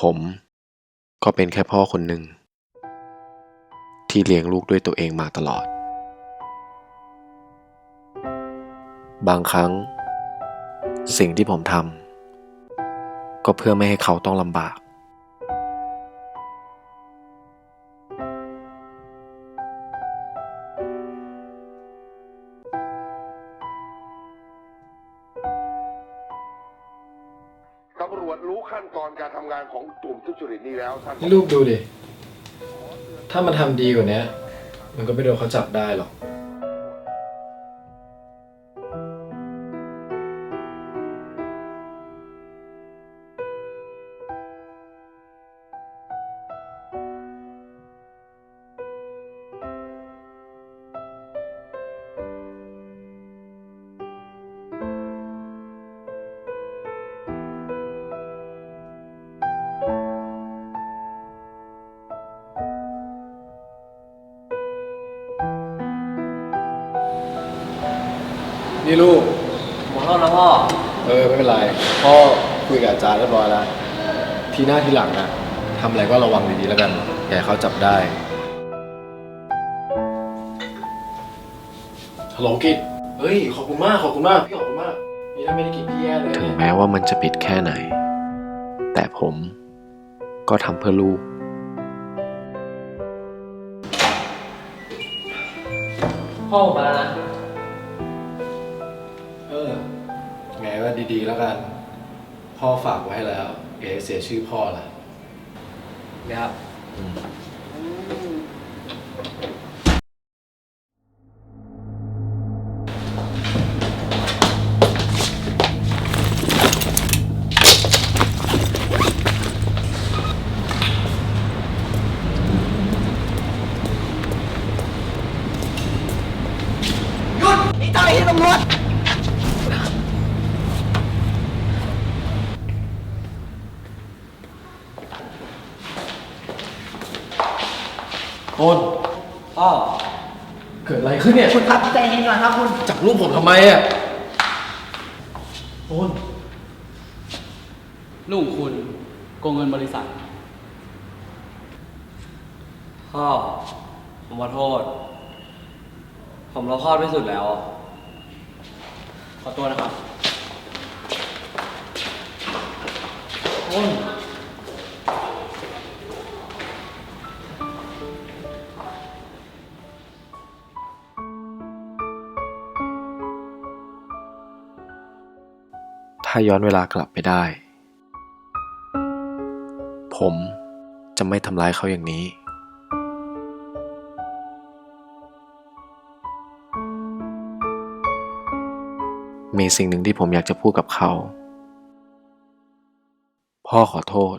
ผมก็เป็นแค่พ่อคนหนึ่ง ที่เลี้ยงลูกด้วยตัวเองมาตลอด บางครั้ง สิ่งที่ผมทำก็เพื่อไม่ให้เขาต้องลำบาก ขั้นตอนการทำงานของกลุ่มทุจริตนี้แล้วท่าน นี่ลูกดูดิ ถ้ามันทำดีกว่านี้ มันก็ไม่โดนเขาจับได้หรอก นี่ลูก ขอโทษนะพ่อ เออไม่เป็นไร พ่อคุยกับอาจารย์เรียบร้อยแล้ว ทีหน้าทีหลังนะทำอะไรก็ระวังดีๆแล้วกันอย่าให้เขาจับได้ ฮัลโหลกิจเฮ้ย ขอบคุณมาก ขอบคุณมาก พี่ขอบคุณมาก นี่ถ้าไม่ได้กินพี่แย่เลยถึงแม้ว่ามันจะผิดแค่ไหน แต่ผมก็ทำเพื่อลูก พ่อผมมาแล้วนะ ว่าดีๆ แล้วกัน พ่อฝากไว้ให้แล้ว เอ๋เสียชื่อพ่อล่ะเดี๋ยวครับโอน พ่อเกิดอะไรขึ้นเนี่ยคุณครับใจเย็นก่อนครับคุณ จับลูกผมทำไมอะโอนลูกคุณโกงเงินบริษัท พ่อ ผมขอโทษ ผมรอบคอบที่สุดแล้ว ขอตัวนะครับโอน ถ้าย้อนเวลากลับไปได้ ผมจะไม่ทำร้ายเขาอย่างนี้ มีสิ่งหนึ่งที่ผมอยากจะพูดกับเขา พ่อขอโทษ